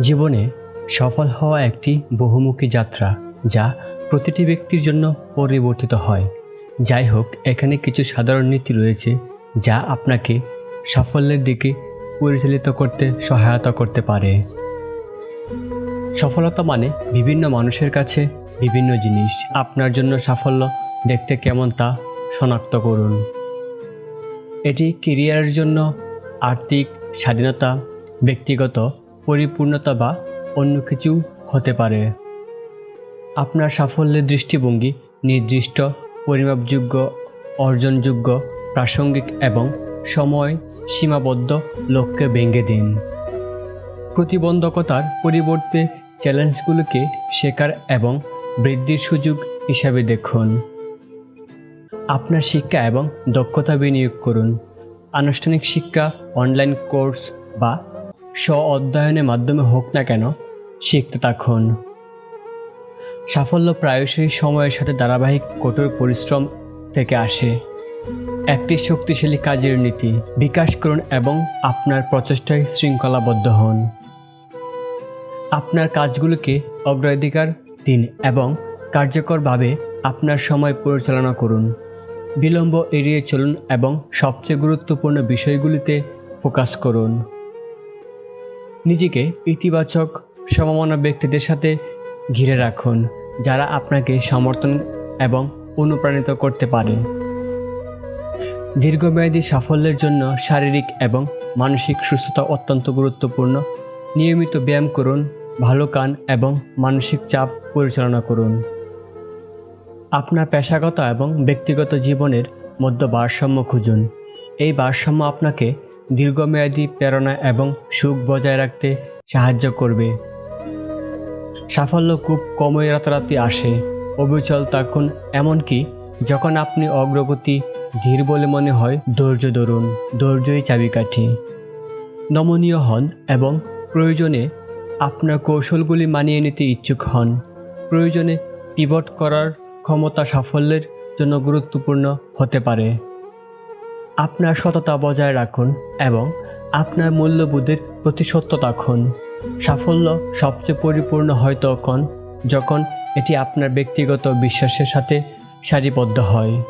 জীবনে সফল হওয়া একটি বহুমুখী যাত্রা যা প্রতিটি ব্যক্তির জন্য পরিবর্তিত হয়। যাই হোক, এখানে কিছু সাধারণ নীতি রয়েছে যা আপনাকে সাফল্যের দিকে পরিচালিত করতে সহায়তা করতে পারে। সফলতা মানে বিভিন্ন মানুষের কাছে বিভিন্ন জিনিস। আপনার জন্য সাফল্য দেখতে কেমন তা শনাক্ত করুন। এটি কেরিয়ারের জন্য আর্থিক স্বাধীনতা, ব্যক্তিগত পরিপূর্ণতা বা অন্য কিছু হতে পারে। আপনার সাফল্যের দৃষ্টিভঙ্গি নির্দিষ্ট, পরিমাপযোগ্য, অর্জনযোগ্য, প্রাসঙ্গিক এবং সময় সীমাবদ্ধ লক্ষ্যে ভেঙে দিন। প্রতিবন্ধকতার পরিবর্তে চ্যালেঞ্জগুলোকে শেখার এবং বৃদ্ধির সুযোগ হিসাবে দেখুন। আপনার শিক্ষা এবং দক্ষতা বিনিয়োগ করুন। আনুষ্ঠানিক শিক্ষা, অনলাইন কোর্স বা স্ব অধ্যয়নের মাধ্যমে হোক না কেন, শিখতে থাকুন। সাফল্য প্রায়শই সময়ের সাথে ধারাবাহিক কঠোর পরিশ্রম থেকে আসে। একটি শক্তিশালী কাজের নীতি, বিকাশ করুন এবং আপনার প্রচেষ্টায় শৃঙ্খলাবদ্ধ হন। আপনার কাজগুলোকে অগ্রাধিকার দিন এবং কার্যকরভাবে আপনার সময় পরিচালনা করুন। বিলম্ব এড়িয়ে চলুন এবং সবচেয়ে গুরুত্বপূর্ণ বিষয়গুলিতে ফোকাস করুন। নিজেকে ইতিবাচক সমমনা ব্যক্তিদের সাথে ঘিরে রাখুন, যারা আপনাকে সমর্থন এবং অনুপ্রাণিত করতে পারে। দীর্ঘমেয়াদী সাফল্যের জন্য শারীরিক এবং মানসিক সুস্থতা অত্যন্ত গুরুত্বপূর্ণ। নিয়মিত ব্যায়াম করুন, ভালো কান এবং মানসিক চাপ পরিচালনা করুন। আপনার পেশাগত এবং ব্যক্তিগত জীবনের মধ্যে ভারসাম্য খুঁজুন। এই ভারসাম্য আপনাকে দীর্ঘমেয়াদী প্রেরণা এবং সুখ বজায় রাখতে সাহায্য করবে। সাফল্য খুব কমই রাতারাতি আসে। অবিচল থাকুন, এমনকি যখন আপনি অগ্রগতি ধীর বলে মনে হয়, ধৈর্য ধরুন, ধৈর্যই চাবিকাঠি। নমনীয় হন এবং প্রয়োজনে আপনার কৌশলগুলি মানিয়ে নিতে ইচ্ছুক হন। প্রয়োজনে পিভট করার ক্ষমতা সাফল্যের জন্য গুরুত্বপূর্ণ হতে পারে। আপনার সততা বজায় রাখুন এবং আপনার মূল্যবোধের প্রতি সত্য রাখুন। সাফল্য সবচেয়ে পরিপূর্ণ হয় তখন যখন এটি আপনার ব্যক্তিগত বিশ্বাসের সাথে সারিবদ্ধ হয়।